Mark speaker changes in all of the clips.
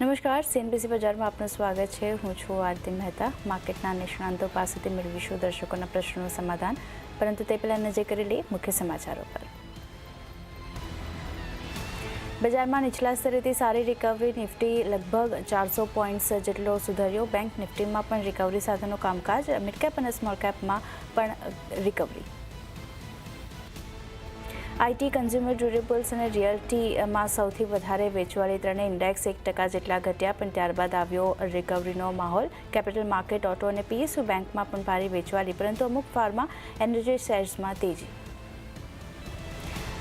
Speaker 1: નમસ્કાર સીએનબીસી બજારમાં આપનું સ્વાગત છે. હું છું આરતી મહેતા. માર્કેટના નિષ્ણાંતો પાસેથી મેળવીશું દર્શકોના પ્રશ્નોનું સમાધાન. પરંતુ તે પહેલાં નજર કરી લઈએ મુખ્ય સમાચારો પર. બજારમાં નીચલા સ્તરેથી સારી રિકવરી નિફ્ટી લગભગ ચારસો પોઈન્ટ્સ જેટલો સુધર્યો. બેંક નિફ્ટીમાં પણ રિકવરી સાથેનું કામકાજ મિડકેપ અને સ્મોલ કેપમાં પણ રિકવરી આઈટી, કન્ઝ્યુમર ડ્યુરેબલ્સ અને રિયલ્ટીમાં સૌથી વધારે વેચવાળી ત્રણે ઇન્ડેક્સ એક ટકા જેટલા ઘટ્યા, પણ ત્યારબાદ આવ્યો રિકવરીનો માહોલ. કેપિટલ માર્કેટ, ઓટો અને પીએસયુ બેંકમાં પણ ભારે વેચવાળી, પરંતુ અમુક ફાર્મા એનર્જી શેર્સમાં તેજી.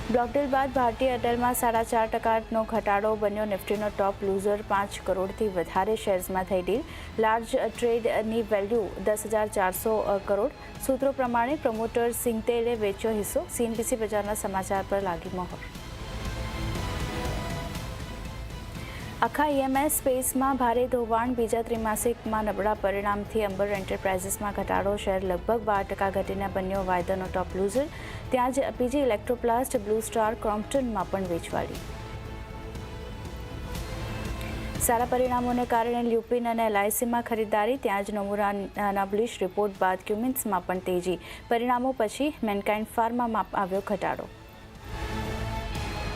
Speaker 1: બ્લોકડીલ બાદ ભારતીય એરટેલમાં સાડા ચાર ટકાનો ઘટાડો બન્યો. નિફ્ટીનો ટોપ લૂઝર પાંચ કરોડથી વધારે શેર્સમાં થઈ ડીલ. લાર્જ ટ્રેડની વેલ્યુ દસ હજાર ચારસો કરોડ. સૂત્રો પ્રમાણે પ્રમોટર સિંગતેલે વેચ્યો હિસ્સો. સીએનબીસી બજારના સમાચાર પર લાગી મહોર. આખા ઈએમએસ સ્પેસમાં ભારે ધોવાણ, બીજા ત્રિમાસિકમાં નબળા પરિણામથી અંબર એન્ટરપ્રાઇઝીસમાં ઘટાડો, શેર લગભગ બાર ટકા ઘટીને બન્યો વાયદાનો ટોપ લૂઝર ત્યાં જ પીજી ઇલેક્ટ્રોપ્લાસ્ટ બ્લુ સ્ટાર ક્રોમ્પ્ટનમાં પણ વેચવાળી સારા પરિણામોને કારણે લ્યુપિન અને એલઆઈસીમાં ખરીદારી ત્યાં જ નોમુરાના બ્લિશ રિપોર્ટ બાદ ક્યુમિન્સમાં પણ તેજી. પરિણામો પછી મેનકાઇન્ડ ફાર્મામાં આવ્યો ઘટાડો.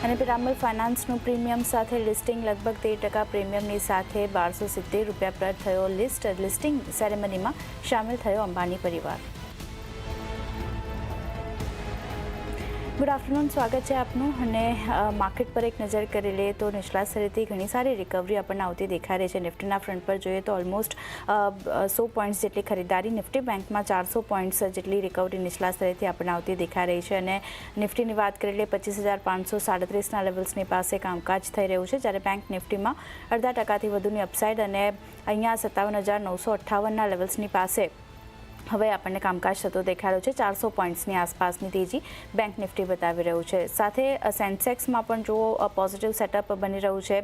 Speaker 1: અને પિરામલ ફાઇનાન્સનું પ્રીમિયમ સાથે લિસ્ટિંગ લગભગ તેર ટકા પ્રીમિયમની સાથે બારસો સિત્તેર રૂપિયા પર થયો લિસ્ટ. લિસ્ટિંગ સેરેમનીમાં સામેલ થયો અંબાણી પરિવાર. ગુડ આફ્ટરનૂન, સ્વાગત છે આપનું. અને માર્કેટ પર એક નજર કરી લઈએ તો નિચલા સ્તરેથી ઘણી સારી રિકવરી આપણને આવતી દેખાઈ રહી છે. નિફ્ટીના ફ્રન્ટ પર જોઈએ તો ઓલમોસ્ટ સો પોઈન્ટ્સ જેટલી ખરીદારી નિફ્ટી બેંકમાં ચારસો પોઈન્ટ્સ જેટલી રિકવરી નીચલા સ્તરેથી આપણને આવતી દેખાઈ રહી છે. અને નિફ્ટીની વાત કરી લઈએ, પચીસ હજાર પાંચસો સાડત્રીસના લેવલ્સની પાસે કામકાજ થઈ રહ્યું છે, જ્યારે બેંક નિફ્ટીમાં અડધા ટકાથી વધુની અપસાઇડ અને અહીંયા સત્તાવન હજાર નવસો અઠ્ઠાવનના લેવલ્સની પાસે હવે આપણને કામકાજ થતો દેખાડ્યો છે. ચારસો પોઈન્ટ્સની આસપાસની તેજી બેંક નિફ્ટી બતાવી રહ્યું છે. સાથે સેન્સેક્સમાં પણ જુઓ પોઝિટિવ સેટઅપ બની રહ્યું છે.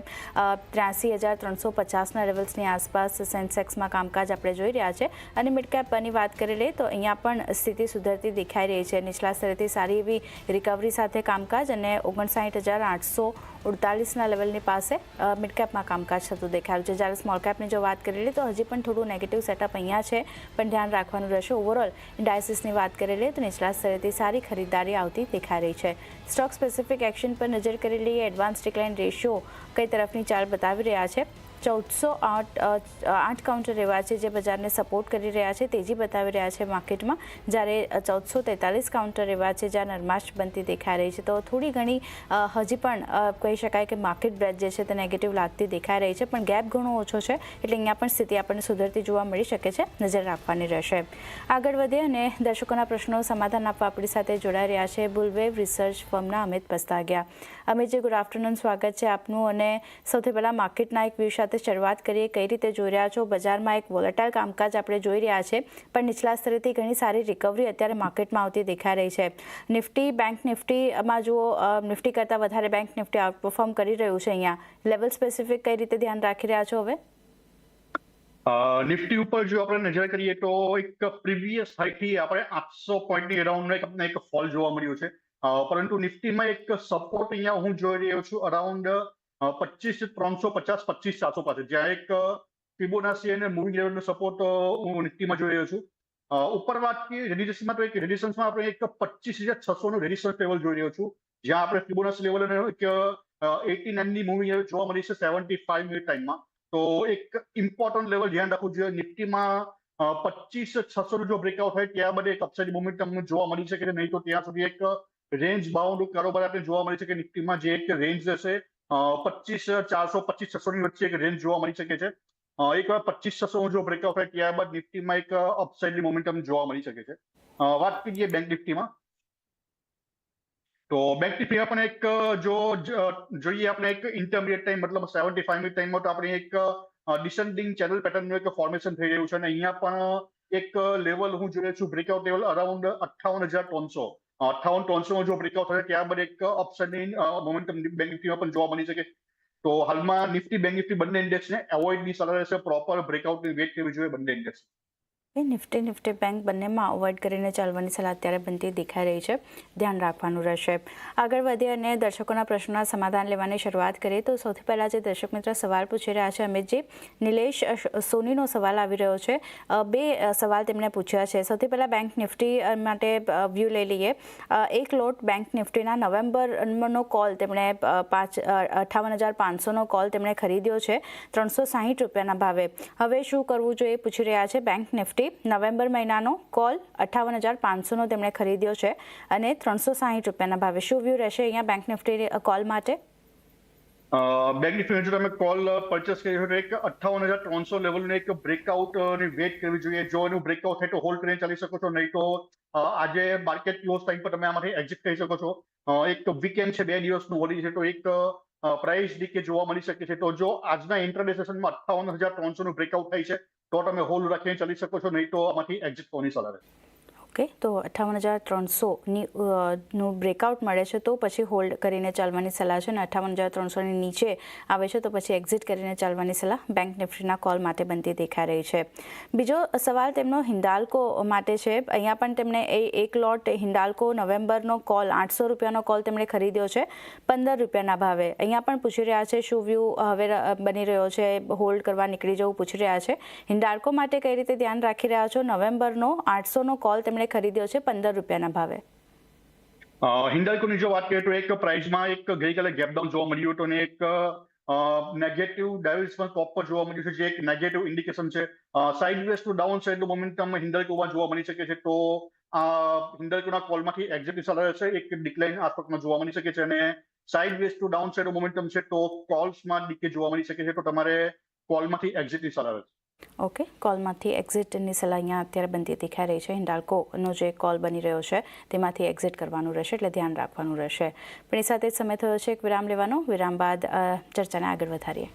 Speaker 1: ત્ર્યાસી હજાર ત્રણસો પચાસના લેવલ્સની આસપાસ સેન્સેક્સમાં કામકાજ આપણે જોઈ રહ્યા છે. અને મિડકેપની વાત કરી લઈએ તો અહીંયા પણ સ્થિતિ સુધરતી દેખાઈ રહી છે. નીચલા સ્તરેથી સારી એવી રિકવરી સાથે કામકાજ અને ઓગણસાઠ હજાર આઠસો ઉડતાલીસના લેવલની પાસે મિડ કેપમાં કામકાજ થતું દેખાયું છે. જ્યારે સ્મોલ કેપની જો વાત કરી લઈએ તો હજી પણ થોડું નેગેટિવ સેટઅપ અહીંયા છે, પણ ધ્યાન રાખવાનું રહેશે. ઓવરઓલ ડાયસિસની વાત કરી લઈએ તો નીચલા સ્તરેથી સારી ખરીદારી આવતી દેખાઈ રહી છે. સ્ટોક સ્પેસિફિક એક્શન પર નજર કરી લઈએ. એડવાન્સ ડિક્લાઇન રેશિયો કઈ તરફની ચાલ બતાવી રહ્યા છે? ચૌદસો આઠ આઠ કાઉન્ટર એવા છે જે બજારને સપોર્ટ કરી રહ્યા છે, તેજી બતાવી રહ્યા છે માર્કેટમાં, જ્યારે ચૌદસો તેતાલીસ કાઉન્ટર એવા છે જ્યાં નરમાશ બનતી દેખાઈ રહી છે. તો થોડી ઘણી હજી પણ કહી શકાય કે માર્કેટ બ્રેથ જે છે તે નેગેટિવ લાગતી દેખાઈ રહી છે, પણ ગેપ ઘણો ઓછો છે, એટલે અહીંયા પણ સ્થિતિ આપણને સુધરતી જોવા મળી શકે છે, નજર રાખવાની રહેશે. આગળ વધે અને દર્શકોના પ્રશ્નો સમાધાન આપવા આપણી સાથે જોડાઈ રહ્યા છે. બુલવેવ રિસર્ચ ફર્મના અમિત પસ્તાગ્યા. અમિતજી ગુડ આફ્ટરનૂન સ્વાગત છે આપનું અને સૌથી પહેલાં માર્કેટના એક વ્યૂ સાથે શરૂઆત કરીએ. કઈ રીતે જોઈ રહ્યા છો? બજારમાં એક વોલેટાઇલ કામકાજ આપણે જોઈ રહ્યા છે, પણ નીચલા સ્તરેથી ઘણી સારી રિકવરી અત્યારે માર્કેટમાં આવતી દેખાઈ રહી છે. નિફ્ટી બેંક નિફ્ટીમાં જુઓ નિફ્ટી કરતાં વધારે બેંક નિફ્ટી આઉટપરફોર્મ કરી રહ્યું છે અહીંયા. લેવલ સ્પેસિફિક કઈ રીતે ધ્યાન રાખી રહ્યા છો હવે?
Speaker 2: નિફ્ટી ઉપર જો આપણે નજર કરીએ તો એક પ્રીવિયસ હાઈથી આપણે આઠસો પોઈન્ટની અરાઉન્ડ એક ફોલ જોવા મળ્યું છે. પરંતુ નિફ્ટીમાં એક સપોર્ટ અહીંયા હું જોઈ રહ્યો છું અરાઉન્ડ પચીસ ત્રણસો પચાસ પચીસ ચારસો પાસે. જ્યાં એક ફિબોનાસી અને મૂવિંગ લેવલનો સપોર્ટ હું નિફ્ટીમાં જોઈ રહ્યો છું. ઉપર વાત કરીએ રેડિશનમાં, તો એક રેડિશન્સમાં આપણે એક પચીસ હજાર છસો નું રેડિશન્સ લેવલ જોઈ રહ્યો છું. જ્યાં આપણે ફિબોનાસી લેવલ અને એક એટી નાઇનની મૂવિંગ લેવલ જોવા મળી છે સેવન્ટી ફાઈવ મિનિટ ટાઈમમાં. તો એક ઇમ્પોર્ટન્ટ લેવલ ધ્યાન રાખવું જોઈએ. નિફ્ટીમાં પચીસ છસો નું જો બ્રેકઆઉટ થાય બધે એક અપસાઇડ તમને જોવા મળી શકે નહીં તો ત્યાં સુધી એક રેન્જ બાઉન્ડ કારોબાર આપણે જોવા મળી શકે નિફ્ટીમાં જે એક રેન્જ હશે પચીસ ચારસો પચીસ છસો ની વચ્ચે એક રેન્જ જોવા મળી શકે છે એક વાર પચીસ છસો જો બ્રેકઆઉટ થાય ત્યારબાદ નિફ્ટીમાં એક અપસાઇડની મોમેન્ટમ જોવા મળી શકે છે વાત કરીએ બેંક નિફ્ટીમાં તો બેંક નિફ્ટીમાં પણ એક જો જોઈએ આપણે એક ઇન્ટરમીડિયેટ ટાઈમ મતલબ સેવન્ટી ફાઈવ મિનિટ ટાઈમમાં તો આપણે એક ડિસેન્ડિંગ ચેનલ પેટર્નનું એક ફોર્મેશન થઈ રહ્યું છે અને અહીંયા પણ એક લેવલ હું જોઈ છું બ્રેકઆઉટ લેવલ અરાઉન્ડ અઠ્ઠાવન હજાર ત્રણસો અઠ્ઠાવન ત્રણસો જો બ્રેકઆઉટ થાય, ત્યારબાદ એક અપસાઇડની મોમેન્ટમ બેંક નિફ્ટીમાં પણ જોવા મળી શકે. તો હાલમાં નિફ્ટી બેંક નિફ્ટી બંને ઇન્ડેક્સને એવોઇડની સલાહ રહેશે. પ્રોપર બ્રેકઆઉટની વેટ કરવી જોઈએ બંને ઇન્ડેક્સ
Speaker 1: એ નિફ્ટી નિફ્ટી બેંક બંનેમાં અવોઇડ કરીને ચાલવાની સલાહ અત્યારે બનતી દેખાઈ રહી છે. ધ્યાન રાખવાનું રહેશે. આગળ વધીએ અને દર્શકોના પ્રશ્નોના સમાધાન લેવાની શરૂઆત કરીએ તો સૌથી પહેલાં જે દર્શક મિત્ર સવાલ પૂછી રહ્યા છે, અમિતજી, નિલેશ સોનીનો સવાલ આવી રહ્યો છે. બે સવાલ તેમણે પૂછ્યા છે. સૌથી પહેલાં બેંક નિફ્ટી માટે વ્યૂ લઈ લઈએ. એક લોટ બેંક નિફ્ટીના નવેમ્બરનો કોલ તેમણે પાંચ અઠાવન હજાર પાંચસોનો કોલ તેમણે ખરીદ્યો છે, ત્રણસો સાહીઠ રૂપિયાના ભાવે. હવે શું કરવું જોઈએ પૂછી રહ્યા છે બેંક નિફ્ટી નવેમ્બર મહિનાનો કોલ અઠાવન હજાર પાંચસોનો તેમણે ખરીદ્યો છે અને ત્રણસો સાહીઠ રૂપિયાના ભાવે શું વ્યૂ રહેશે અહીંયા બેંક નિફ્ટી કોલ માટે?
Speaker 2: બેંક નિફ્ટી જો તમે કોલ પરચેસ કરી હોય એક અઠ્ઠાવન હજાર ત્રણસો લેવલનું એક બ્રેકઆઉટની વેટ કરવી જોઈએ. જો એનું બ્રેકઆઉટ થાય તો હોલ્ડ કરીને ચાલી શકો છો, નહીં તો આજે માર્કેટ ક્લોઝ ટાઈમ પર તમે આમાંથી એક્ઝિટ કરી શકો છો. એક વીકેન્ડ છે, બે દિવસનું હોલી છે, તો એક પ્રાઇસ ડીકે જોવા મળી શકે છે. તો જો આજના ઇન્ટરડે સેશનમાં અઠ્ઠાવન હજાર ત્રણસો નું બ્રેકઆઉટ થાય છે તો તમે હોલ રાખીને ચાલી શકો છો નહીં તો આમાંથી એક્ઝિટ સલાહ રહેશે
Speaker 1: ઓકે, તો અઠ્ઠાવન હજાર ત્રણસોની નું બ્રેકઆઉટ મળે છે, તો પછી હોલ્ડ કરીને ચાલવાની સલાહ છે અને અઠ્ઠાવન હજાર ત્રણસોની નીચે આવે છે, તો પછી એક્ઝિટ કરીને ચાલવાની સલાહ બેંક નિફ્ટીના કોલ માટે બનતી દેખાઈ રહી છે. બીજો સવાલ તેમનો હિન્દાલ્કો માટે છે. અહીંયા પણ તેમણે એ એક લોટ હિન્દાલ્કો નવેમ્બરનો કોલ આઠસો રૂપિયાનો કોલ તેમણે ખરીદ્યો છે, પંદર રૂપિયાના ભાવે. અહીંયા પણ પૂછી રહ્યા છે, શું વ્યૂ હવે બની રહ્યો છે હોલ્ડ કરવા નીકળી જવું પૂછી રહ્યા છે. હિન્ડાલ્કો માટે કઈ રીતે ધ્યાન રાખી રહ્યા છો? નવેમ્બરનો આઠસોનો કોલ તેમણે ખરીદ્યો છે પંદર રૂપિયાના ભાવે?
Speaker 2: હિન્ડાલ્કોની જો વાત કરીએ તો એક પ્રાઇસમાં એક ગઈકાલે ગેપડાઉન જોવા મળ્યું હતું અને એક નેગેટિવ ડાયવર્સમાં ટોપ પર જોવા મળ્યું છે, જે એક નેગેટિવ ઇન્ડિકેશન છે. સાઇડ વેસ્ટ ટુ ડાઉન સાઇડનું મોમેન્ટમ હિન્ડાલ્કોમાં જોવા મળી શકે છે. તો હિન્ડાલ્કોના કોલમાંથી એક્ઝિટ સલાહ છે, એક ડિક્લાઇન આસપાસમાં જોવા મળી શકે છે. અને sideways to down side momentum છે, તો કોલ્સમાં ડીકે જોવા મળી શકે છે. તો તમારે કોલમાંથી એક્ઝિટની સલાહ રહેશે
Speaker 1: ઓકે, કોલમાંથી એક્ઝિટની સલાહ અહીંયા અત્યારે બનતી દેખાઈ રહી છે. હિન્ડાલ્કોનો જે કોલ બની રહ્યો છે, તેમાંથી એક્ઝિટ કરવાનું રહેશે એટલે ધ્યાન રાખવાનું રહેશે. પણ એ સાથે જ સમય થયો છે, એક વિરામ લેવાનો. વિરામ બાદ ચર્ચાને આગળ વધારીએ.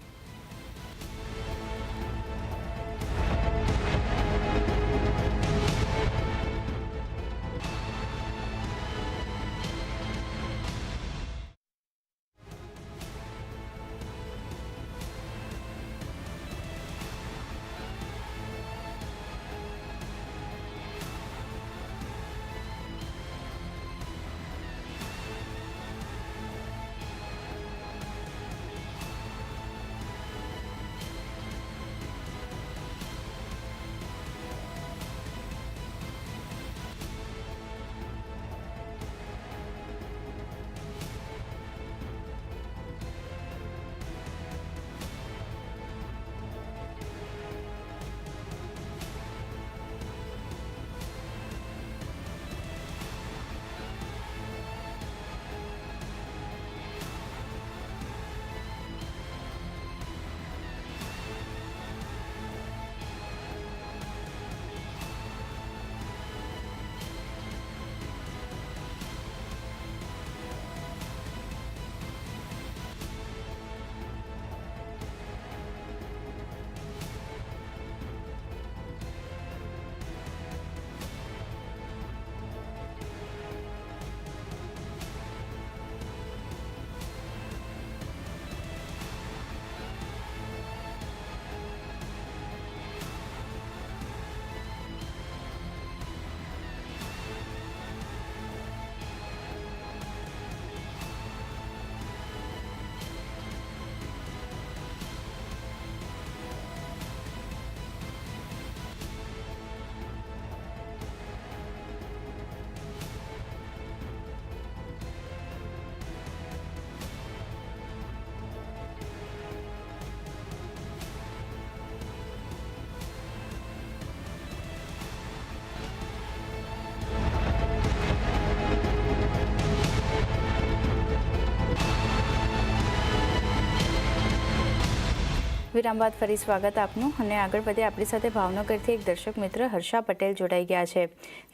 Speaker 1: વિરામ બાદ ફરી સ્વાગત આપનું અને આગળ વધે આપણી સાથે ભાવનગરથી એક દર્શક મિત્ર હર્ષા પટેલ જોડાઈ ગયા છે.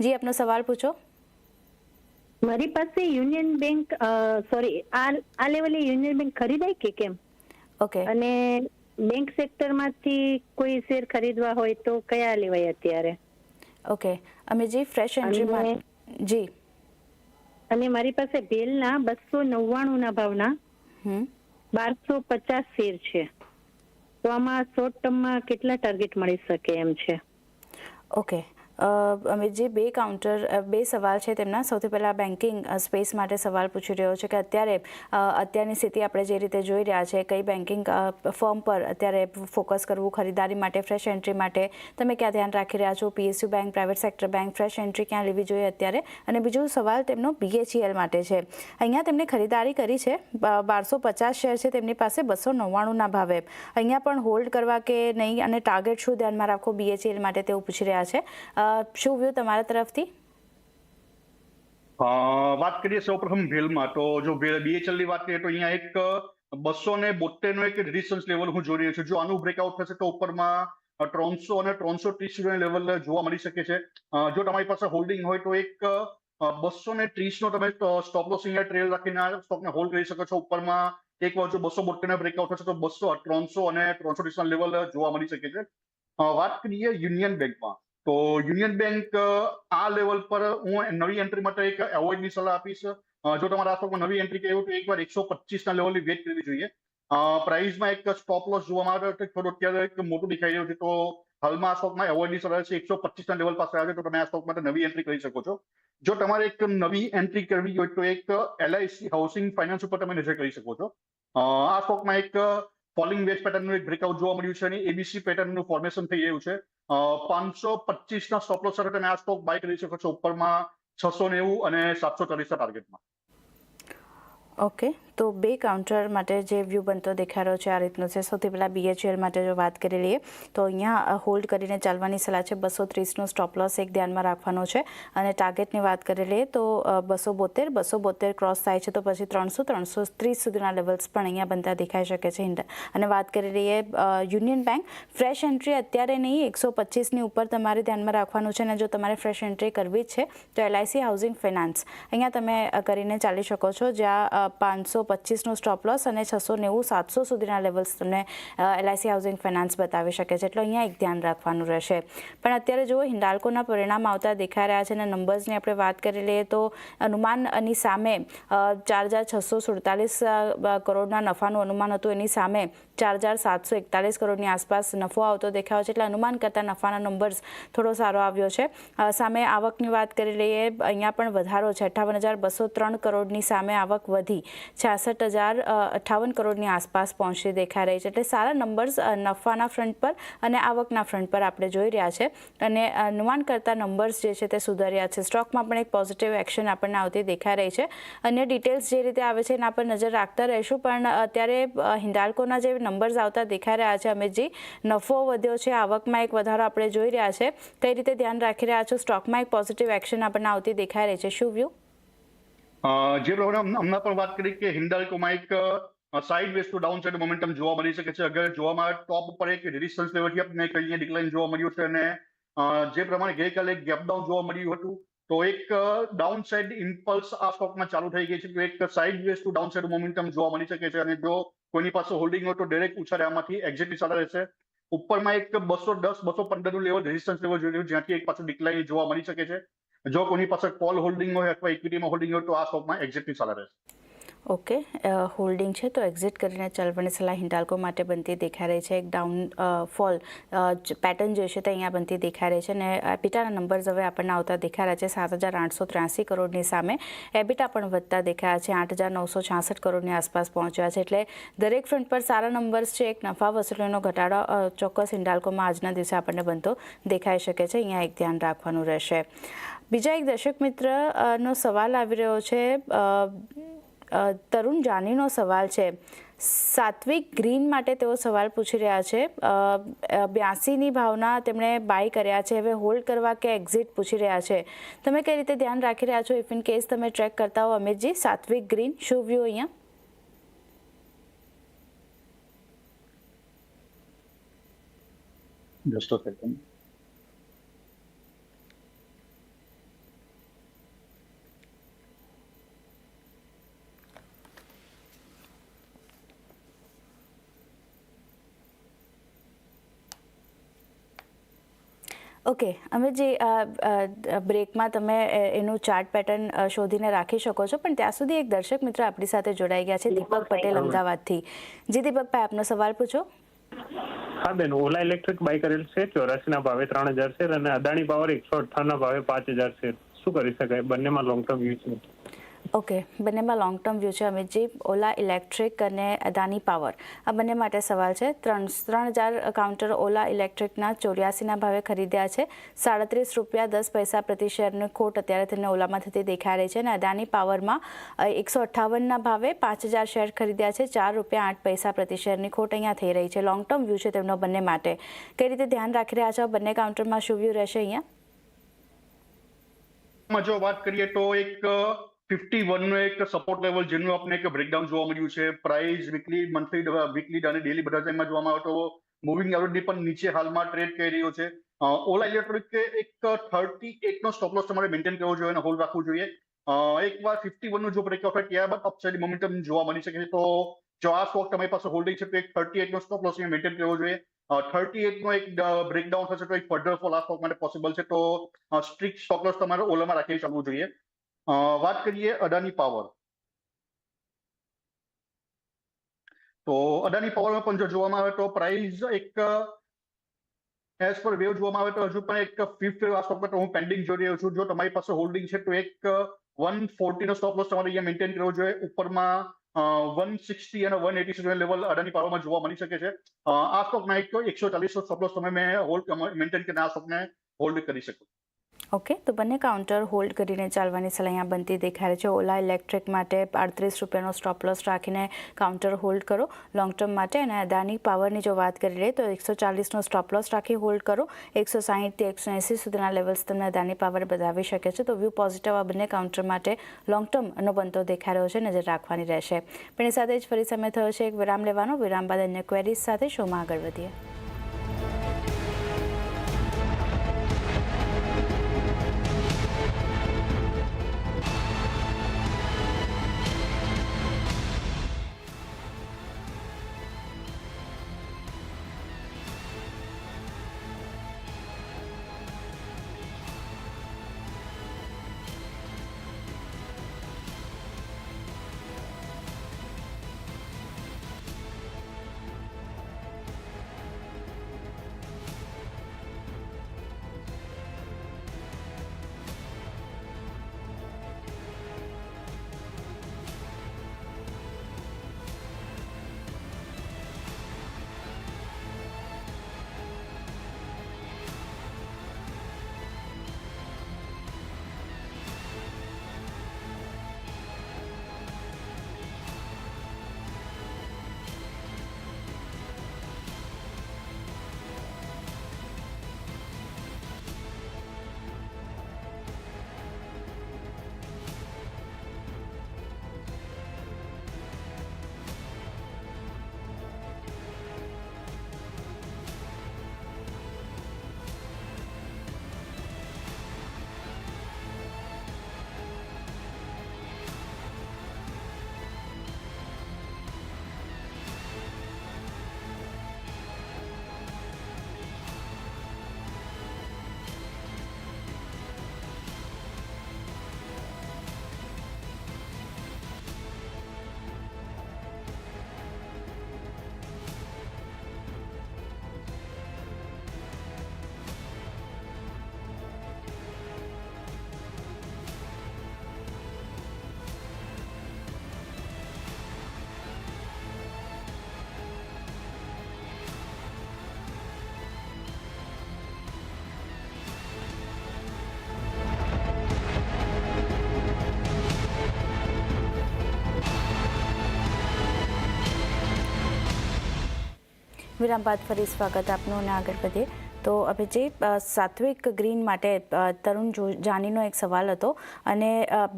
Speaker 1: જી આપનો સવાલ પૂછો.
Speaker 3: મારી પાસે યુનિયન બેંક સોરી આ લેવલે યુનિયન બેંક ખરીદાય કે કેમ?
Speaker 1: ઓકે.
Speaker 3: અને બેંક સેક્ટરમાંથી કોઈ શેર ખરીદવા હોય તો કયા લેવાય અત્યારે?
Speaker 1: ઓકે. અમે જે ફ્રેશ એન્ટ્રીમાં જી.
Speaker 3: અને મારી પાસે ભેલના બસો નવ્વાણું ના ભાવના બારસો પચાસ શેર છે. તો આમાં શોર્ટ ટર્મમાં કેટલા ટાર્ગેટ મળી શકે એમ છે?
Speaker 1: ઓકે અ, અમિતજી બે કાઉન્ટર બે સવાલ છે તેમના સૌથી પહેલાં બેન્કિંગ સ્પેસ માટે સવાલ પૂછી રહ્યો છે કે અત્યારે અત્યારની સ્થિતિ આપણે જે રીતે જોઈ રહ્યા છે કઈ બેન્કિંગ ફોર્મ પર અત્યારે ફોકસ કરવું ખરીદારી માટે ફ્રેશ એન્ટ્રી માટે તમે ક્યાં ધ્યાન રાખી રહ્યા છો? PSU bank private sector bank fresh entry ક્યાં લેવી જોઈએ અત્યારે? અને બીજું સવાલ તેમનો બીએચઈએલ માટે છે. અહીંયા તેમણે ખરીદારી કરી છે બારસો પચાસ શેર છે તેમની પાસે બસો નવ્વાણુંના ભાવે. અહીંયા પણ હોલ્ડ કરવા કે નહીં અને ટાર્ગેટ શું ધ્યાનમાં રાખો બીએચઈએલ માટે તેવું પૂછી રહ્યા છે. શું વ્યૂ તમારા તરફથી?
Speaker 2: વાત કરીએ સૌપ્રથમ ભેલમાં. તો જો બીએચએલની વાત કરીએ તો અહીંયા એક બસો ને બોતેર નો એક રેઝિસ્ટન્સ લેવલ હું જોઈ રહ્યો છું. જો આનું બ્રેકઆઉટ થશે તો ઉપરમાં ત્રણસો અને ત્રણસો ત્રીસ લેવલ જોવા મળી શકે છે. જો તમારી પાસે હોલ્ડિંગ હોય તો એક બસો ને ત્રીસ નો તમે સ્ટોપ લોસ અહીંયા ટ્રેલ રાખીને સ્ટોકને હોલ્ડ કરી શકો છો. ઉપરમાં એક વાર જો બસો બોતેર બ્રેકઆઉટ થશે તો બસો ત્રણસો અને ત્રણસો ત્રીસ લેવલ જોવા મળી શકે છે. વાત કરીએ યુનિયન બેંકમાં. તો યુનિયન બેંક આ લેવલ પર હું નવી એન્ટ્રી માટે એક એવોઇડની સલાહ આપીશ. જો તમારા આ સ્ટોકમાં નવી એન્ટ્રી કરવી હોય તો એકવાર એકસો પચીસના લેવલની વેટ કરવી જોઈએ. પ્રાઇસમાં એક સ્ટોપ લોસ જોવા માટે થોડું અત્યારે એક મોટું દેખાઈ રહ્યું છે તો હાલમાં આ સ્ટોકમાં એવોઇડની સલાહ છે. એકસો પચીસના લેવલ પાસે આવે તો તમે આ સ્ટોક માટે નવી એન્ટ્રી કરી શકો છો. જો તમારે એક નવી એન્ટ્રી કરવી હોય તો એક એલઆઈસી હાઉસિંગ ફાઇનાન્સ ઉપર તમે નજર કરી શકો છો. આ સ્ટોકમાં એક ફોલિંગ વેજ પેટર્નનું એક બ્રેકઆઉટ જોવા મળ્યું છે અને એબીસી પેટર્નનું ફોર્મેશન થઈ રહ્યું છે. પાંચસો પચીસ ના સ્ટોપ લોસ સાથે તમે આ સ્ટોક બાય કરી શકો છો ઉપરમાં છસો નેવું અને સાતસો ચાલીસ ના ટાર્ગેટમાં
Speaker 1: ઓકે તો બે કાઉન્ટર માટે જે વ્યૂ બનતો દેખાઈ રહ્યો છે આ રીતનો છે. સૌથી પહેલાં બીએચએલ માટે જો વાત કરી લઈએ, તો અહીંયા હોલ્ડ કરીને ચાલવાની સલાહ છે બસો ત્રીસનો સ્ટોપ લોસ એક ધ્યાનમાં રાખવાનો છે. અને ટાર્ગેટની વાત કરી લઈએ, તો બસો બોતેર બસો બોતેર ક્રોસ થાય છે તો પછી ત્રણસો ત્રણસો ત્રીસ સુધીના લેવલ્સ પણ અહીંયા બનતા દેખાઈ શકે છે અને વાત કરી લઈએ યુનિયન બેંક ફ્રેશ એન્ટ્રી અત્યારે નહીં, એકસો પચીસની ઉપર તમારે ધ્યાનમાં રાખવાનું છે. અને જો તમારે ફ્રેશ એન્ટ્રી કરવી જ છે, તો એલઆઈસી હાઉસિંગ ફિનાન્સ અહીંયા તમે કરીને ચાલી શકો છો, જ્યાં પાંચસો પચીસનો સ્ટોપ લોસ અને છસો નેવું સાતસો સુધીના લેવલ્સ તમને એલઆઈસી હાઉસિંગ ફાઇનાન્સ બતાવી શકે છે. એટલે અહીંયા એક ધ્યાન રાખવાનું રહેશે. પણ અત્યારે જુઓ હિન્ડાલ્કોના પરિણામ આવતા દેખાઈ રહ્યા છે અને નંબર્સની આપણે વાત કરી લઈએ તો અનુમાનની સામે ચાર હજાર છસો સુડતાલીસ કરોડના નફાનું અનુમાન હતું. એની સામે ચાર હજાર સાતસો એકતાલીસ કરોડની આસપાસ નફો આવતો દેખાયો છે. એટલે અનુમાન કરતાં નફાના નંબર્સ થોડો સારો આવ્યો છે. સામે આવકની વાત કરી લઈએ, અહીંયા પણ વધારો છે. અઠ્ઠાવન હજાર બસો ત્રણ કરોડની સામે આવક વધી. છાસઠ હજાર અઠ્ઠાવન કરોડની આસપાસ પહોંચી દેખાઈ રહી છે. એટલે સારા નંબર્સ નફાના ફ્રન્ટ પર અને આવકના ફ્રન્ટ પર આપણે જોઈ રહ્યા છે. અને અનુમાન કરતા નંબર્સ જે છે તે સુધર્યા છે. સ્ટોકમાં પણ એક પોઝિટિવ એક્શન આપણને આવતી દેખાઈ રહી છે. અન્ય ડિટેલ્સ જે રીતે આવે છે એના પર નજર રાખતા રહીશું. પણ અત્યારે અ, જે નંબર્સ આવતા દેખાઈ રહ્યા છે અમિતજી નફો વધ્યો છે આવકમાં એક વધારો આપણે જોઈ રહ્યા છે. કઈ રીતે ધ્યાન રાખી રહ્યા છો? સ્ટોકમાં એક પોઝિટિવ એક્શન આપણને આવતી દેખાઈ રહી છે. શું વ્યૂ
Speaker 2: જે પ્રમાણે હમણાં પણ વાત કરી કે હિન્ડાલ્કોમાં એક sideways to down side momentum જોવા મળી શકે છે. અગર જોવામાં ટોપ ઉપર એક રેઝિસ્ટન્સ લેવલથી આપણે એક ડિક્લાઇન જોવા મળ્યું છે અને જે પ્રમાણે ગઈકાલે એક ગેપ ડાઉન જોવા મળ્યું હતું, તો એક ડાઉન સાઇડ ઇમ્પલ્સ આ સ્ટોકમાં ચાલુ થઈ ગઈ છે તો એક sideways to down side momentum જોવા મળી શકે છે અને જો કોઈની પાસે હોલ્ડિંગ હોય તો ડાયરેક્ટ ઉછાળે, આમાંથી એક્ઝિટની સારા રહેશે. ઉપરમાં એક બસો દસ, બસો પંદરનું લેવલ રેઝિસ્ટન્સ લેવલ જોઈ રહ્યું, જ્યાંથી એક પાછું ડિક્લાઇન જોવા મળી શકે છે. જો કોની પાસે કોલ હોલ્ડિંગ હોય અથવા ઇક્વિટીમાં હોલ્ડિંગ હોય તો આ સ્ટોકમાં એક્ઝિટની સલાહ રહેશે.
Speaker 1: ઓકે હોલ્ડિંગ છે તો એક્ઝિટ કરીને ચાલવાની સલાહ હિન્ડાલ્કો માટે બનતી દેખાઈ રહી છે. એક ડાઉન ફોલ પેટર્ન જે છે અહીંયા બનતી દેખાઈ રહી છે અને એબિટાના નંબર્સ હવે આપણને આવતા દેખાઈ રહ્યા છે સાત હજાર આઠસો ત્રાસી કરોડની સામે. એબિટા પણ વધતા દેખાયા છે, આઠ હજાર નવસો છાસઠ કરોડની આસપાસ પહોંચ્યા છે. એટલે દરેક ફ્રન્ટ પર સારા નંબર્સ છે, એક નફા વસૂલીનો ઘટાડો ચોક્કસ હિન્ડાલ્કોમાં આજના દિવસે આપણને બનતો દેખાઈ શકે છે. અહીંયા એક ધ્યાન રાખવાનું રહેશે. બીજા એક દર્શક મિત્ર નો સવાલ આવી રહ્યો છે. તરુણ જાનીનો સવાલ છે. સાત્વિક ગ્રીન માટે તેઓ સવાલ પૂછી રહ્યા છે. બ્યાસીની ભાવના તેમણે બાય કર્યા છે. હવે હોલ્ડ કરવા કે એક્ઝિટ પૂછી રહ્યા છે. તમે કઈ રીતે ધ્યાન રાખી રહ્યા છો? ઇફ ઇન કેસ તમે ટ્રેક કરતા હો અમિતજી, સાત્વિક ગ્રીન, શું વ્યૂ અહીંયા?
Speaker 2: Just a.
Speaker 1: ઓકે અમિતજી બ્રેકમાં તમે એનું ચાર્ટ પેટર્ન શોધીને રાખી શકો છો પણ ત્યાં સુધી એક દર્શક મિત્ર આપણી સાથે જોડાઈ ગયા છે દીપક પટેલ અમદાવાદથી. જી દીપકભાઈ આપનો સવાલ પૂછો.
Speaker 4: હા બેન ઓલા ઇલેક્ટ્રિક બાય કરેલ છે ચોરાસી ના ભાવે ત્રણ હજાર શેર અને અદાણી પાવર એકસો અઠ્ઠાવન ના ભાવે પાંચ હજાર શેર શું કરી શકાય? બંનેમાં લોંગ ટર્મ યુઝ છે.
Speaker 1: ઓકે, બંનેમાં લોંગ ટર્મ વ્યૂ છે અમિતજી. ઓલા ઇલેક્ટ્રિક અને અદાની પાવર આ બંને માટે સવાલ છે. ત્રણ ત્રણ હજાર કાઉન્ટર ઓલા ઇલેક્ટ્રિકના ચોર્યાસીના ભાવે ખરીદ્યા છે. સાડત્રીસ રૂપિયા દસ પૈસા પ્રતિ શેરની ખોટ અત્યારે તેમને ઓલામાં થતી દેખાઈ રહી છે અને અદાની પાવરમાં એકસો અઠ્ઠાવનના ભાવે પાંચ હજાર શેર ખરીદ્યા છે. ચાર રૂપિયા આઠ પૈસા પ્રતિ શેરની ખોટ અહીંયા થઈ રહી છે. લોંગ ટર્મ વ્યૂ છે તેમનો બંને માટે. કઈ રીતે ધ્યાન રાખી રહ્યા છો? બંને કાઉન્ટરમાં શું વ્યૂ રહેશે અહીંયા?
Speaker 2: જો વાત કરીએ તો એક ફિફ્ટી વનનો એક સપોર્ટ લેવલ જેનું આપણે એક બ્રેકડાઉન જોવા મળ્યું છે. પ્રાઇસ વીકલી મંથલી વીકલી અને ડેલી બધા ટાઈમમાં જોવામાં આવે તો મૂવિંગ એવરેજની પણ નીચે હાલમાં ટ્રેડ કરી રહ્યો છે. ઓલા ઇલેક્ટ્રોનિક એક થર્ટી એટ નો સ્ટોપ લોસ તમારે મેન્ટેન કરવો જોઈએ અને હોલ્ડ રાખવું જોઈએ. એક એકવાર ફિફ્ટી વનનું જો બ્રેકઆઉટ થાય ત્યારબાદ અપસાઇડ મોમેન્ટમ જોવા મળી શકે છે. તો જો આ સ્ટોક તમારી પાસે હોલ્ડિંગ છે તો એક થર્ટી એટ નો સ્ટોપ લોસ મેન્ટેન કરવો જોઈએ. થર્ટી એટ નો એક બ્રેકડાઉન થશે તો એક ફર્ધર ફોલ આ સ્ટોક માટે પોસિબલ છે. તો સ્ટ્રિક્ટ સ્ટોક લોસ તમારે ઓલામાં રાખી ચાલવું જોઈએ. વાત કરીએ અદાની પાવર. તો અદાની પાવરમાં પણ જો જોવામાં આવે તો પ્રાઇસ એક એઝ પર વેવ જોવામાં આવે તો હજુ પણ એક ફિફ્થ આ સ્ટોક પર હું પેન્ડિંગ જોઈ રહ્યો છું. જો તમારી પાસે હોલ્ડિંગ છે તો એક વન ફોર્ટી નો સ્ટોપ લોસ તમારે અહીંયા મેન્ટેન કરવો જોઈએ. ઉપરમાં વન સિક્સટી અને વન એટી સુધી લેવલ અદાની પાવરમાં જોવા મળી શકે છે. આ સ્ટોકના એક એકસો ચાલીસ સ્ટોપ લોસ તમે મેં હોલ્ડ મેન્ટેન કરીને આ સ્ટોકને હોલ્ડ કરી શકો.
Speaker 1: ઓકે, તો બંને કાઉન્ટર હોલ્ડ કરીને ચાલવાની સલાહ અહીંયા બનતી દેખાય છે. ઓલા ઇલેક્ટ્રિક માટે આડત્રીસ રૂપિયાનો સ્ટોપ રાખીને કાઉન્ટર હોલ્ડ કરો. લોંગ ટર્મ માટે અને અદાની પાવરની જો વાત કરી લઈએ તો એકસો ચાલીસનો સ્ટોપ રાખી હોલ્ડ કરો. એકસો સાહીઠથી એકસો એંસી સુધીના લેવલ્સ તમને અદાની પાવર બતાવી શકે છે. તો વ્યૂ પોઝિટિવ આ બંને કાઉન્ટર માટે લોંગ ટર્મનો બનતો દેખાઈ રહ્યો છે, નજર રાખવાની રહેશે. પણ એની સાથે જ ફરી સમય થયો છે. એક વિરામ લેવાનો. વિરામ બાદ અન્ય ક્વેરીઝ સાથે શોમાં આગળ વધીએ. વિરામ બાદ ફરી સ્વાગત આપનું અને આગળ વધીએ. તો હવે જે સાત્વિક ગ્રીન માટે તરુણ જાનીનો એક સવાલ હતો અને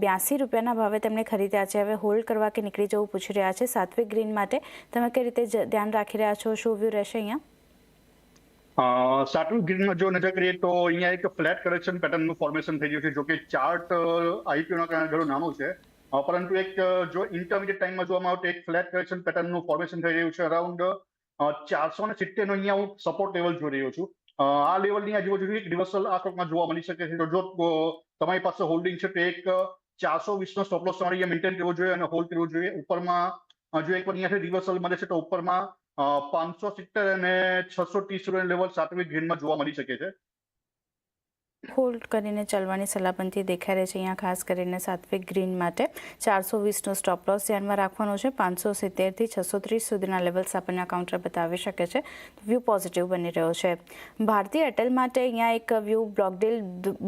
Speaker 1: બ્યાસી રૂપિયાના ભાવે તેમણે ખરીદ્યા છે. હવે હોલ્ડ કરવા કે નીકળી જવું પૂછી રહ્યા છે. સાત્વિક ગ્રીન માટે તમે કઈ રીતે ધ્યાન રાખી રહ્યા છો? શું વ્યૂ રહેશે અહીંયા?
Speaker 2: સાટુ ગ્રીનમાં જો નજર કરીએ તો અહીંયા એક ફ્લેટ કરેક્શન પેટર્નનું ફોર્મેશન થઈ ગયું છે જો કે ચાર્ટ આઈપીઓના કારણે ઘણું નાનું છે. પરંતુ એક જો ઇન્ટરમીડિયેટ ટાઈમમાં જોવામાં આવે તો એક ફ્લેટ કરેક્શન પેટર્નનું ફોર્મેશન થઈ રહ્યું છે અરાઉન્ડ ચારસો ને સિત્તેરનો અહીંયા હું સપોર્ટ લેવલ જોઈ રહ્યો છું. આ લેવલની આજુબાજુ એક રિવર્સલ આ સ્ટોકમાં જોવા મળી શકે છે. તો જો તમારી પાસે હોલ્ડિંગ છે તો એક ચારસો વીસનો સ્ટોપ લોસ તમારે અહીંયા મેન્ટેન કરવો જોઈએ અને હોલ્ડ કરવો જોઈએ. ઉપરમાં જો એક અહીંયાથી રિવર્સલ મળે છે તો ઉપરમાં પાંચસો સિત્તેર અને છસો ત્રીસ રૂપિયા લેવલ સાતમી ગ્રીનમાં જોવા મળી શકે છે.
Speaker 1: હોલ્ડ કરીને ચાલવાની સલાહ દેખાઈ રહી છે. અહીંયા ખાસ કરીને સાત્વિક ગ્રીન માટે ચારસો વીસનો સ્ટોપ લોસ ધ્યાનમાં રાખવાનો છે. પાંચસો સિત્તેરથી છસો ત્રીસ સુધીના લેવલ્સ આપણને કાઉન્ટર બતાવી શકે છે. વ્યૂ પોઝિટિવ બની રહ્યો છે. ભારતીય એરટેલ માટે અહીંયા એક વ્યૂ બ્લોકડીલ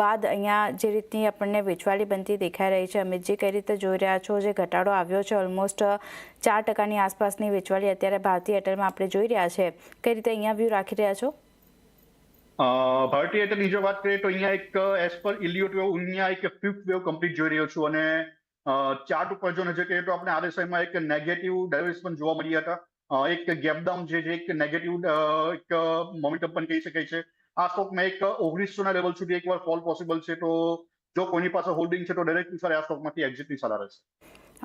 Speaker 1: બાદ અહીંયા જે રીતની આપણને વેચવાલી બનતી દેખાઈ રહી છે. અમિતજી કઈ રીતે જોઈ રહ્યા છો? જે ઘટાડો આવ્યો છે ઓલમોસ્ટ ચાર ટકાની આસપાસની વેચવાલી અત્યારે ભારતીય એરટેલમાં આપણે જોઈ રહ્યા છે. કઈ રીતે અહીંયા વ્યૂ રાખી રહ્યા છો?
Speaker 2: ભારતીય એરટેલની જો વાત કરીએ તો અહીંયા એક એઝ પર ઇલિયોટ વેવ, અહીંયા એક ફિફ્થ વેવ કમ્પ્લીટ જોઈ રહ્યો છું અને ચાર્ટ ઉપર જો નજર કરીએ તો આપણે આરએસઆઈમાં એક નેગેટિવ ડાયવર્સમેન્ટ જોવા મળ્યા હતા. એક ગેપડાઉન જે છે એક નેગેટિવ એક મોમેન્ટમ પણ કહી શકાય છે. આ સ્ટોકમાં એક ઓગણીસો ના લેવલ સુધી એકવાર ફોલ પોસિબલ છે તો જો કોઈની પાસે હોલ્ડિંગ છે તો દરેક સર આ સ્ટોકમાંથી એક્ઝિટની સલાહ રહેશે.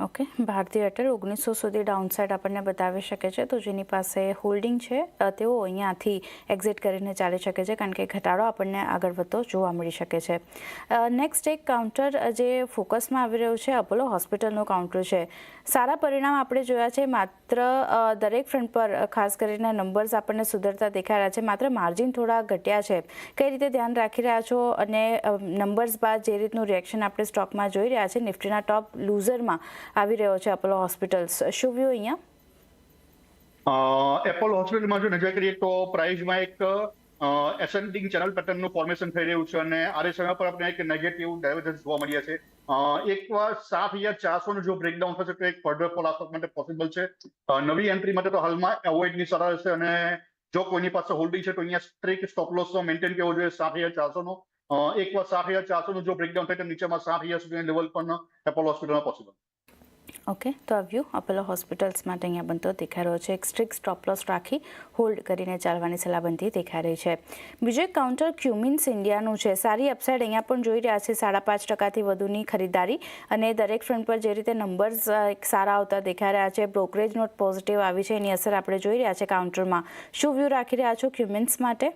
Speaker 1: ઓકે ભારતીય એરટેલ ઓગણીસો સુધી ડાઉનસાઇડ આપણને બતાવી શકે છે. તો જેની પાસે હોલ્ડિંગ છે તેઓ અહીંયાથી એક્ઝિટ કરીને ચાલી શકે છે, કારણ કે ઘટાડો આપણને આગળ વધતો જોવા મળી શકે છે. નેક્સ્ટ એક કાઉન્ટર જે ફોકસમાં આવી રહ્યું છે અપોલો હોસ્પિટલનું કાઉન્ટર છે. સારા પરિણામ આપણે જોયા છે, માત્ર દરેક ફ્રન્ટ પર ખાસ કરીને નંબર્સ આપણને સુધરતા દેખાઈ રહ્યા છે, માત્ર માર્જિન થોડા ઘટ્યા છે. કઈ રીતે ધ્યાન રાખી રહ્યા છો અને નંબર્સ બાદ જે રીતનું રિએક્શન આપણે સ્ટોકમાં જોઈ રહ્યા છે નિફ્ટીના ટોપ લૂઝરમાં આવી રહ્યો છે અપોલો હોસ્પિટલ્સ શું વ્યૂ અહીંયા?
Speaker 2: એપોલો હોસ્પિટલમાં જો નજર કરીએ તો પ્રાઇઝમાં એક એસેન્ડિંગ ચેનલ પેટર્નનું ફોર્મેશન થઈ રહ્યું છે અને આરએસઆઈ પર આપણે એક નેગેટિવ ડાયવર્જન્સ જોવા મળ્યા છે. એક એકવાર સાત હજાર ચારસો નું જો બ્રેકડાઉન થશે તો એક ફર્ધર ફોલ આપવા માટે પોસિબલ છે. નવી એન્ટ્રી માટે તો હાલમાં એવોઇડની સલાહ રહેશે અને જો કોઈની પાસે હોલ્ડિંગ છે તો અહીંયા સ્ટ્રિક સ્ટોપ લોસ મેન્ટેન કરવો જોઈએ? સાત હજાર ચારસો નો એકવાર સાત હજાર ચારસો નું જો બ્રેકડાઉન થાય તો નીચેમાં સાત હજાર સુધી લેવલ પણ એપોલો હોસ્પિટલમાં પોસિબલ
Speaker 1: ઓકે તો આ વ્યૂ અપોલો હોસ્પિટલ્સ માટે અહીંયા બનતો દેખાઈ રહ્યો છે. એક સ્ટ્રિક સ્ટોપલોસ રાખી હોલ્ડ કરીને ચાલવાની સલાહબંધી દેખાઈ રહી છે. બીજો એક કાઉન્ટર ક્યુમિન્સ ઇન્ડિયાનું છે. સારી અપસાઇડ અહીંયા પણ જોઈ રહ્યા છે. સાડા પાંચ ટકાથી વધુની ખરીદારી અને દરેક ફ્રન્ટ પર જે રીતે નંબર્સ એક સારા આવતા દેખાઈ રહ્યા છે. બ્રોકરેજ નોટ પોઝિટિવ આવી છે. એની અસર આપણે જોઈ રહ્યા છે કાઉન્ટરમાં શું વ્યૂ રાખી રહ્યા છો ક્યુમિન્સ માટે?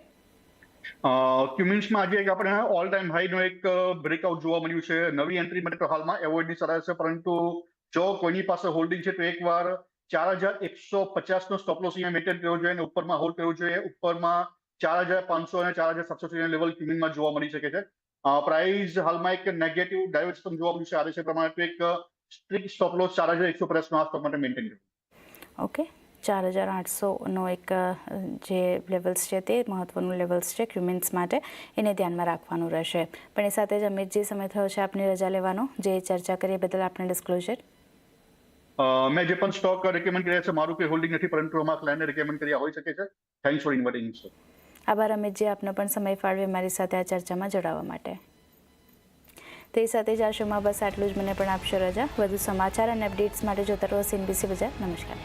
Speaker 2: ક્યુમિન્સમાં આજે એક આપણે ઓલ ટાઈમ હાઈનો એક બ્રેકઆઉટ જોવા મળ્યું છે. નવી એન્ટ્રી માટે તો હાલમાં એવોઇડની સલાહ છે. પરંતુ જો કોઈની પાસે હોલ્ડિંગ છે તો એકવાર ચાર હજાર એકસો પચાસ નો સ્ટોપ લોસ અહીંયા મેન્ટેન કરવો જોઈએ અને ઉપરમાં હોલ્ડ કરવો જોઈએ. ઉપરમાં ચાર હજાર પાંચસો અને ચાર હજાર સાતસો સુધીના લેવલ ક્યુમિનમાં જોવા મળી શકે છે. પ્રાઇસ હાલમાં એક નેગેટિવ ડાયવર્સન જોવા મળ્યું છે. આરએસએ પ્રમાણે એક સ્ટ્રિક સ્ટોપ લોસ ચાર હજાર એકસો પચાસનો આ સ્ટોક માટે મેન્ટેન કરવો.
Speaker 1: ઓકે ચાર હજાર આઠસોનો એક જે લેવલ્સ છે તે મહત્વનું લેવલ્સ છે ક્યુમિન્સ માટે. એને ધ્યાનમાં રાખવાનું રહેશે. પણ એ સાથે જ અમિતજી, સમય થયો છે આપની રજા લેવાનો. જે ચર્ચા કરીએ બદલ આપણે ડિસ્ક્લોઝર
Speaker 2: મેં જે પણ સ્ટોક રેકમેન્ડ કર્યા છે, મારું કોઈ હોલ્ડિંગ નથી, પરંતુ અમારા ક્લાયન્ટને રેકમેન્ડ કર્યા હોઈ શકે છે. થેન્ક્સ ફોર ઇન્વાઇટિંગ સર
Speaker 1: આભાર અમિતજી આપનો પણ સમય ફાળવે મારી સાથે આ ચર્ચામાં જોડાવા માટે. તે સાથે જ આ શોમાં બસ, આટલું જ. મને પણ આપશો રજા. વધુ સમાચાર અને અપડેટ્સ માટે જોતા રહો સીનબીસી બજાર. નમસ્કાર.